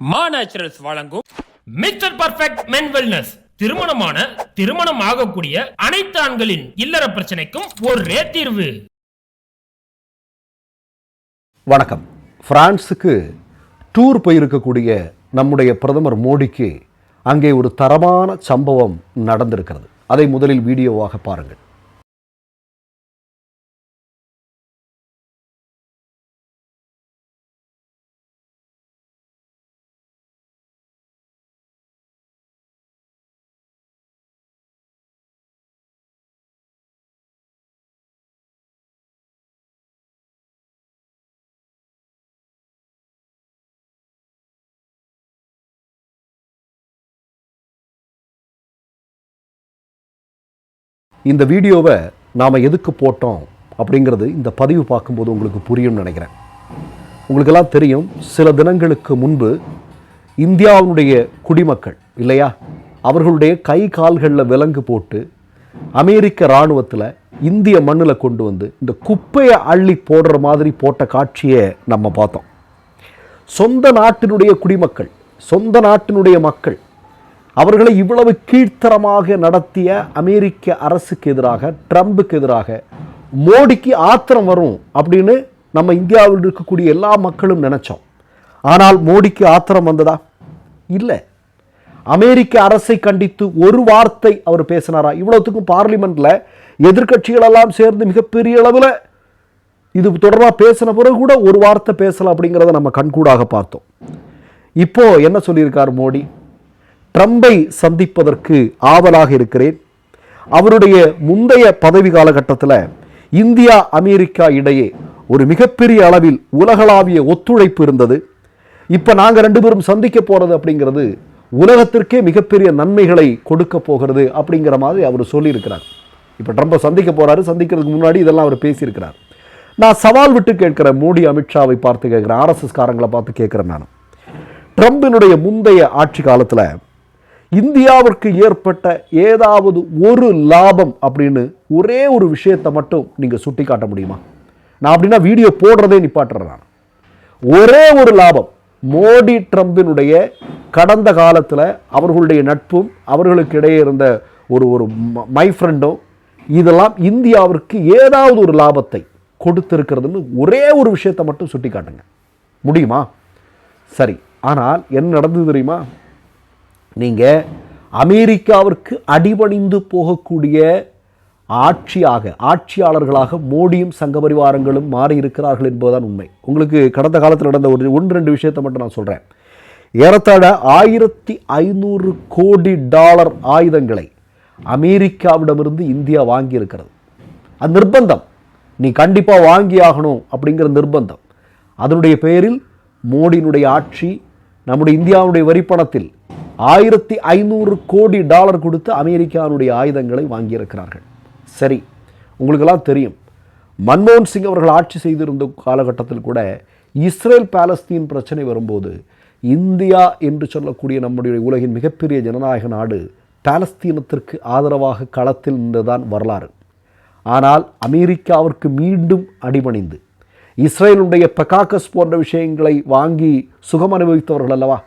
மா நேச்சுரல்ஸ் வழங்கும் mister perfect மென் wellness திருமணமான திருமணம் ஆகக்கூடிய அனைத்து ஆண்களின் இல்லற பிரச்சனைக்கும் ஒரே தீர்வு. வணக்கம். பிரான்ஸுக்கு டூர் போயிருக்கக்கூடிய நம்முடைய பிரதமர் மோடிக்கு அங்கே ஒரு தரமான சம்பவம் நடந்திருக்கிறது. அதை முதலில் வீடியோவாக பாருங்கள். இந்த வீடியோவை நாம் எதுக்கு போட்டோம் அப்படிங்கிறது இந்த பதிவு பார்க்கும்போது உங்களுக்கு புரியும்னு நினைக்கிறேன். உங்களுக்கெல்லாம் தெரியும் சில தினங்களுக்கு முன்பு இந்தியாவினுடைய குடிமக்கள் இல்லையா? அவர்களுடைய கை கால்களில் விலங்கு போட்டு அமெரிக்க இராணுவத்தில் இந்திய மண்ணில் கொண்டு வந்து இந்த குப்பையை அள்ளி போடுற மாதிரி போட்ட காட்சியை நம்ம பார்த்தோம். சொந்த நாட்டினுடைய குடிமக்கள் சொந்த நாட்டினுடைய மக்கள் அவர்களை இவ்வளவு கீழ்த்தரமாக நடத்திய அமெரிக்க அரசுக்கு எதிராக ட்ரம்புக்கு எதிராக மோடிக்கு ஆத்திரம் வரும் அப்படின்னு நம்ம இந்தியாவில் இருக்கக்கூடிய எல்லா மக்களும் நினைச்சோம். ஆனால் மோடிக்கு ஆத்திரம் வந்ததா? இல்லை. அமெரிக்க அரசை கண்டித்து ஒரு வார்த்தை அவர் பேசினாரா? இவ்வளோத்துக்கும் பார்லிமெண்ட்டில் எதிர்க்கட்சிகள் எல்லாம் சேர்ந்து மிகப்பெரிய அளவில் இது தொடர்பாக பேசின பிறகு கூட ஒரு வார்த்தை பேசலாம் அப்படிங்கிறத நம்ம கண்கூடாக பார்த்தோம். இப்போ என்ன சொல்லியிருக்கார் மோடி? ட்ரம்பை சந்திப்பதற்கு ஆவலாக இருக்கிறேன். அவருடைய முந்தைய பதவி காலகட்டத்தில் இந்தியா அமெரிக்கா இடையே ஒரு மிகப்பெரிய அளவில் உலகளாவிய ஒத்துழைப்பு இருந்தது. இப்போ நாங்கள் ரெண்டு பேரும் சந்திக்க போகிறது அப்படிங்கிறது உலகத்திற்கே மிகப்பெரிய நன்மைகளை கொடுக்க போகிறது அப்படிங்கிற மாதிரி அவர் சொல்லியிருக்கிறார். இப்போ ட்ரம்பை சந்திக்க போறாரு சந்திக்கிறதுக்கு முன்னாடி இதெல்லாம் அவர் பேசியிருக்கிறார். நான் சவால் விட்டு கேட்குறேன் மோடி அமித்ஷாவை பார்த்து கேட்குறேன் ஆர்எஸ்எஸ் காரங்களை பார்த்து கேட்குறேன் நான். ட்ரம்பினுடைய முந்தைய ஆட்சி காலத்தில் இந்தியாவிற்கு ஏற்பட்ட ஏதாவது ஒரு லாபம் அப்படின்னு ஒரே ஒரு விஷயத்தை மட்டும் நீங்கள் சுட்டி காட்ட முடியுமா? நான் அப்படின்னா வீடியோ போடுறதே நிப்பாட்டுறேன் நான். ஒரே ஒரு லாபம் மோடி ட்ரம்பினுடைய கடந்த காலத்தில் அவர்களுடைய நட்பும் அவர்களுக்கு இடையே இருந்த ஒரு ஒரு மை ஃப்ரெண்டும் இதெல்லாம் இந்தியாவிற்கு ஏதாவது ஒரு லாபத்தை கொடுத்துருக்கிறதுன்னு ஒரே ஒரு விஷயத்தை மட்டும் சுட்டி காட்டுங்க முடியுமா? சரி ஆனால் என்ன நடந்தது தெரியுமா? நீங்கள் அமெரிக்காவிற்கு அடிபணிந்து போகக்கூடிய ஆட்சியாக ஆட்சியாளர்களாக மோடியும் சங்க பரிவாரங்களும் மாறி இருக்கிறார்கள் என்பதுதான் உண்மை. உங்களுக்கு கடந்த காலத்தில் நடந்த ஒரு ஒன்று ரெண்டு விஷயத்தை மட்டும் நான் சொல்கிறேன் ஏறத்தாழ ஆயிரத்தி ஐநூறு கோடி டாலர் ஆயுதங்களை அமெரிக்காவிடமிருந்து இந்தியா வாங்கியிருக்கிறது. அது நிர்பந்தம். நீ கண்டிப்பாக வாங்கி ஆகணும் அப்படிங்கிற நிர்பந்தம். அதனுடைய பெயரில் மோடியினுடைய ஆட்சி நம்முடைய இந்தியாவுடைய வரிப்பணத்தில் ஆயிரத்தி ஐநூறு கோடி டாலர் கொடுத்து அமெரிக்காவுடைய ஆயுதங்களை வாங்கியிருக்கிறார்கள். சரி உங்களுக்கெல்லாம் தெரியும் மன்மோகன் சிங் அவர்கள் ஆட்சி செய்திருந்த காலகட்டத்தில் கூட இஸ்ரேல் பாலஸ்தீன் பிரச்சனை வரும்போது இந்தியா என்று சொல்லக்கூடிய நம்முடைய உலகின் மிகப்பெரிய ஜனநாயக நாடு பாலஸ்தீனத்திற்கு ஆதரவாக களத்தில் நின்றுதான் வரலாறு. ஆனால் அமெரிக்காவிற்கு மீண்டும் அடிபணிந்து இஸ்ரேலுடைய பெகாக்கஸ் போன்ற விஷயங்களை வாங்கி சுகம் அனுபவித்தவர்கள் அல்லவா?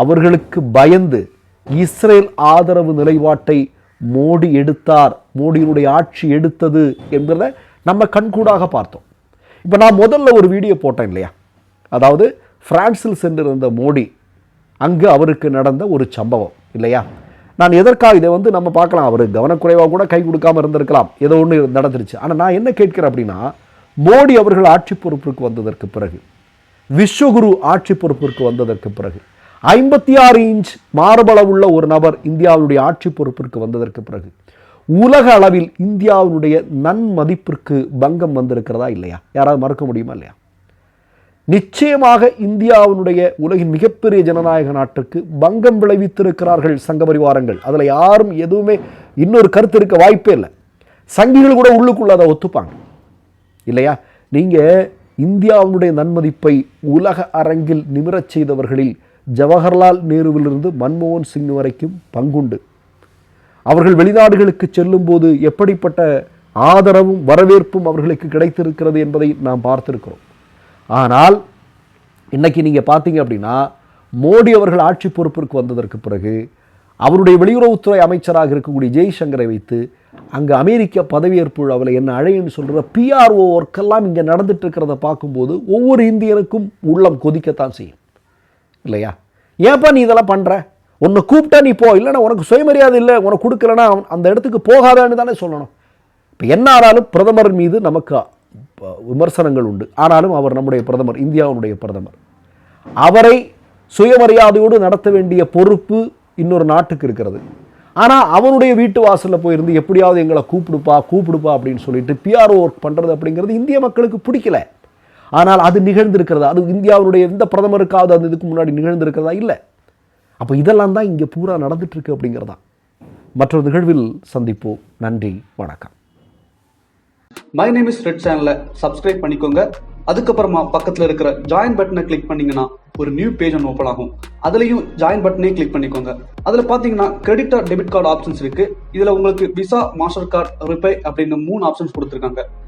அவர்களுக்கு பயந்து இஸ்ரேல் ஆதரவு நிலைப்பாட்டை மோடி எடுத்தார் மோடியினுடைய ஆட்சி எடுத்தது என்கிறத நம்ம கண்கூடாக பார்த்தோம். இப்போ நான் முதல்ல ஒரு வீடியோ போட்டேன் இல்லையா? அதாவது பிரான்சில் சென்றிருந்த மோடி அங்கு அவருக்கு நடந்த ஒரு சம்பவம் இல்லையா? நான் எதற்காக இதை வந்து நம்ம பார்க்கலாம்? அவர் கவனக்குறைவாக கூட கை கொடுக்காம இருந்திருக்கலாம். ஏதோ ஒன்று நடந்துருச்சு. ஆனால் நான் என்ன கேட்கிறேன் அப்படின்னா மோடி அவர்கள் ஆட்சி பொறுப்பிற்கு வந்ததற்கு பிறகு விஸ்வகுரு ஆட்சி பொறுப்பிற்கு வந்ததற்கு பிறகு ஐம்பத்தி ஆறு இன்ச் மார்பளவுள்ள ஒரு நபர் இந்தியாவுடைய ஆட்சி பொறுப்பிற்கு வந்ததற்கு பிறகு உலக அளவில் இந்தியாவினுடைய நன்மதிப்பிற்கு பங்கம் வந்திருக்கிறதா இல்லையா? யாராவது மறக்க முடியுமா இல்லையா? நிச்சயமாக இந்தியாவினுடைய உலகின் மிகப்பெரிய ஜனநாயக நாட்டுக்கு பங்கம் விளைவித்திருக்கிறார்கள் சங்க பரிவாரங்கள். அதில் யாரும் எதுவுமே இன்னொரு கருத்து இருக்க வாய்ப்பே இல்லை. சங்கிகள் கூட உள்ளுக்குள்ள அதை ஒத்துப்பாங்க. இல்லையா? நீங்கள் இந்தியாவினுடைய நன்மதிப்பை உலக அரங்கில் நிமிரச் செய்தவர்களில் ஜவஹர்லால் நேருவிலிருந்து மன்மோகன் சிங் வரைக்கும் பங்குண்டு. அவர்கள் வெளிநாடுகளுக்கு செல்லும்போது எப்படிப்பட்ட ஆதரவும் வரவேற்பும் அவர்களுக்கு கிடைத்திருக்கிறது என்பதை நாம் பார்த்திருக்கிறோம். ஆனால் இன்னைக்கு நீங்கள் பார்த்தீங்க அப்படின்னா மோடி அவர்கள் ஆட்சி பொறுப்பிற்கு வந்ததற்கு பிறகு அவருடைய வெளியுறவுத்துறை அமைச்சராக இருக்கக்கூடிய ஜெய்சங்கரை வைத்து அங்கே அமெரிக்க பதவியேற்பு விழாவில் என்ன அழைன்னு சொல்கிற பிஆர்ஓ ஒர்க்கெல்லாம் இங்கே நடந்துட்டு இருக்கிறத பார்க்கும்போது ஒவ்வொரு இந்தியனுக்கும் உள்ளம் கொதிக்கத்தான் செய்யும். இல்லையா? ஏன்ப்பா நீ இதெல்லாம் பண்ணுற உன்னை கூப்பிட்டா நீ போ. இல்லைன்னா உனக்கு சுயமரியாதை இல்லை. உனக்கு கொடுக்கலன்னா அவன் அந்த இடத்துக்கு போகாதான்னு தானே சொல்லணும். இப்போ என்ன ஆனாலும் பிரதமர் மீது நமக்கு விமர்சனங்கள் உண்டு. ஆனாலும் அவர் நம்முடைய பிரதமர் இந்தியாவுடைய பிரதமர். அவரை சுயமரியாதையோடு நடத்த வேண்டிய பொறுப்பு இன்னொரு நாட்டுக்கு இருக்கிறது. ஆனால் அவனுடைய வீட்டு வாசலில் போயிருந்து எப்படியாவது எங்களை கூப்பிடுப்பா கூப்பிடுப்பா அப்படின்னு சொல்லிட்டு பிஆர்ஓ ஒர்க் பண்ணுறது அப்படிங்கிறது இந்திய மக்களுக்கு பிடிக்கல. ஆனால் அது நிகழ்ந்திருக்கிறதா? அது இந்தியாவுடைய எந்த பிரதமருக்காவது அந்த இதுக்கு முன்னாடி நிகழ்ந்திருக்கிறதா? இல்லை. அப்போ இதெல்லாம் தான் இங்கே பூரா நடந்துட்டுருக்கு அப்படிங்கிறதா. மற்றொரு நிகழ்வில் சந்திப்போம். நன்றி. வணக்கம். மை நேம் இஸ் ரெட் சேனலை சப்ஸ்கிரைப் பண்ணிக்கோங்க. அதுக்கப்புறமா பக்கத்தில் இருக்கிற ஜாயின் பட்டனை கிளிக் பண்ணீங்கன்னா ஒரு நியூ பேஜ் ஒன்று ஓப்பன் ஆகும். அதுலேயும் ஜாயின் பட்டனே கிளிக் பண்ணிக்கோங்க. அதில் பார்த்தீங்கன்னா credit or debit card options இருக்கு. இதில் உங்களுக்கு விசா மாஸ்டர் கார்டு ரிப்பே அப்படின்னு மூணு ஆப்ஷன்ஸ் கொடுத்துருக்காங்க.